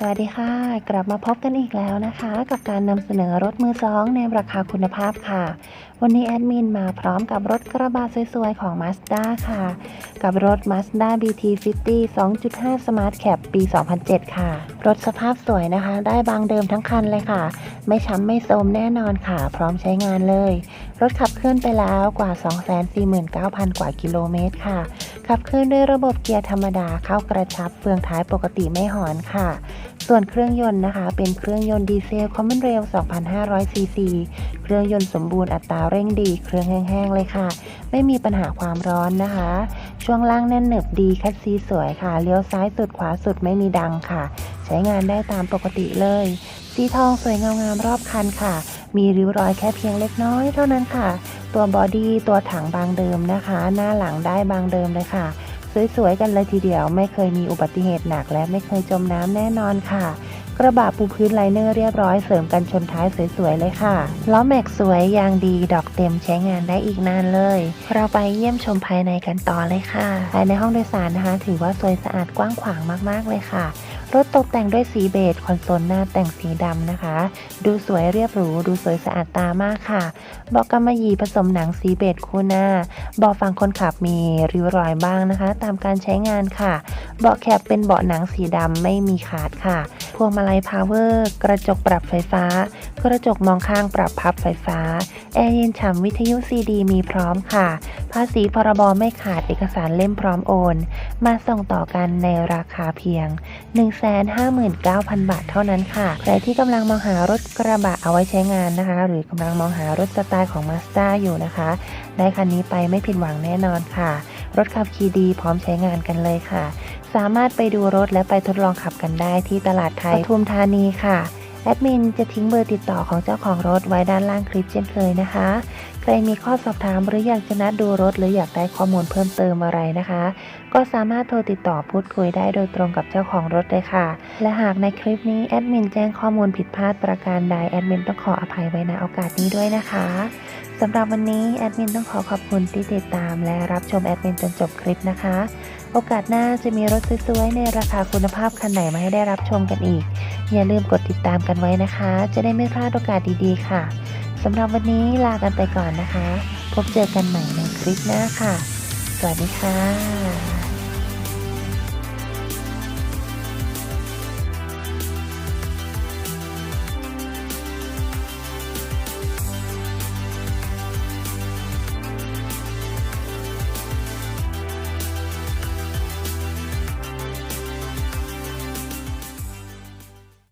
สวัสดีค่ะ กลับมาพบกันอีกแล้วนะคะ กับการนำเสนอรถมือสองในราคาคุณภาพค่ะ วันนี้แอดมินมาพร้อมกับรถกระบะสวยๆ ของ Mazda ค่ะ กับรถ Mazda BT50 2.5 Smart Cab ปี 2007 ค่ะ รถสภาพสวยนะคะ ได้บางเดิมทั้งคันเลยค่ะ ไม่ช้ำไม่โทมแน่นอนค่ะ พร้อมใช้งานเลย รถขับเคลื่อนไปแล้วกว่า 249,000 กว่ากิโลเมตรค่ะ ขับเคลื่อนด้วยระบบเกียร์ธรรมดาเข้ากระชับเฟืองท้ายปกติไม่หอนค่ะ ส่วนเครื่องยนต์นะคะ เป็นเครื่องยนต์ดีเซลคอมมอนเรล2,500ซีซีเครื่องยนต์สมบูรณ์อัตราเร่งดี เครื่องแห้งๆเลยค่ะ ไม่มีปัญหาความร้อนนะคะ ช่วงล่างแน่นหนึบดีคัดซีสวยค่ะเลี้ยวซ้ายสุดขวาสุดไม่มีดังค่ะ ใช้งานได้ตามปกติเลย สีทองสวยงามๆรอบคันค่ะ มีริ้วรอยแค่เพียงเล็กน้อยเท่านั้นค่ะ ตัวบอดี้ตัวถังบางเดิมนะคะ หน้าหลังได้บางเดิมเลยค่ะ สวยๆกันเลยทีเดียวไม่เคยมีอุบัติเหตุหนักและไม่เคยจมน้ำแน่นอนค่ะ กระบะปูพื้นไลเนอร์เรียบร้อยเสริมกันชนท้ายสวยๆเลยค่ะล้อแม็กสวยยางดีดอกเต็มใช้งานได้อีกนานเลย เราไปเยี่ยมชมภายในกันต่อเลยค่ะภายในห้องโดยสารนะคะ ถือว่าสวยสะอาดกว้างขวางมากๆเลยค่ะ รถตกแต่งด้วยสีเบจคอนโซลหน้าแต่งสีดำนะคะ ดูสวยเรียบหรู ดูสวยสะอาดตามากค่ะเบอกกำมะหยี่ผสมหนังสีเบจคู่หน้าเบาะฝั่งคนขับมีริ้วรอยบ้างนะคะ ตามการใช้งานค่ะ เบาะแคบเป็นเบาะหนังสีดำไม่มีขาดค่ะ พวงมาลัยพาวเวอร์กระจกปรับไฟฟ้า กระจกมองข้างปรับพับไฟฟ้า แอร์เย็นฉ่ำวิทยุซีดีมีพร้อมค่ะ ภาษีพรบไม่ขาดเอกสารเล่มพร้อมโอน มาส่งต่อกันในราคาเพียง 159,000 บาทเท่านั้นค่ะ ใครที่กำลังมองหารถกระบะเอาไว้ใช้งานนะคะ หรือกำลังมองหารถสไตล์ของ Mazda อยู่นะคะ ได้คันนี้ไปไม่ผิดหวังแน่นอนค่ะ รถขับขี่ดีพร้อมใช้งานกันเลยค่ะ สามารถไปดูรถและไปทดลองขับกันได้ที่ตลาดไทยปทุมธานีค่ะแอดมินจะทิ้งเบอร์ติดต่อของเจ้าของรถไว้ด้านล่างคลิปเช่นเคยนะคะ ครมีข้อสอบถามหรืออยากจะนัดดูรถ หรืออยากได้ข้อมูลเพิ่มเติมอะไรนะคะ ก็สามารถโทรติดต่อพูดคุยได้โดยตรงกับเจ้าของรถเลยค่ะ และหากในคลิปนี้แอดมินแจ้งข้อมูลผิดพลาดประการใดแอดมินต้องขออภัยไว้ณโอกาสนี้ด้วยนะคะสำหรับวันนี้แอดมินต้องขอขอบคุณที่ติดตาม และรับชมแอดมินจนจบคลิปนะคะ โอกาสหน้าจะมีรถสวยๆในราคาคุณภาพคันไหนมาให้ได้รับชมกันอีก อย่าลืมกดติดตามกันไว้นะคะ จะได้ไม่พลาดโอกาสดีๆค่ะ สำหรับวันนี้ลากันไปก่อนนะคะ พบเจอกันใหม่ในคลิปหน้าค่ะ สวัสดีค่ะ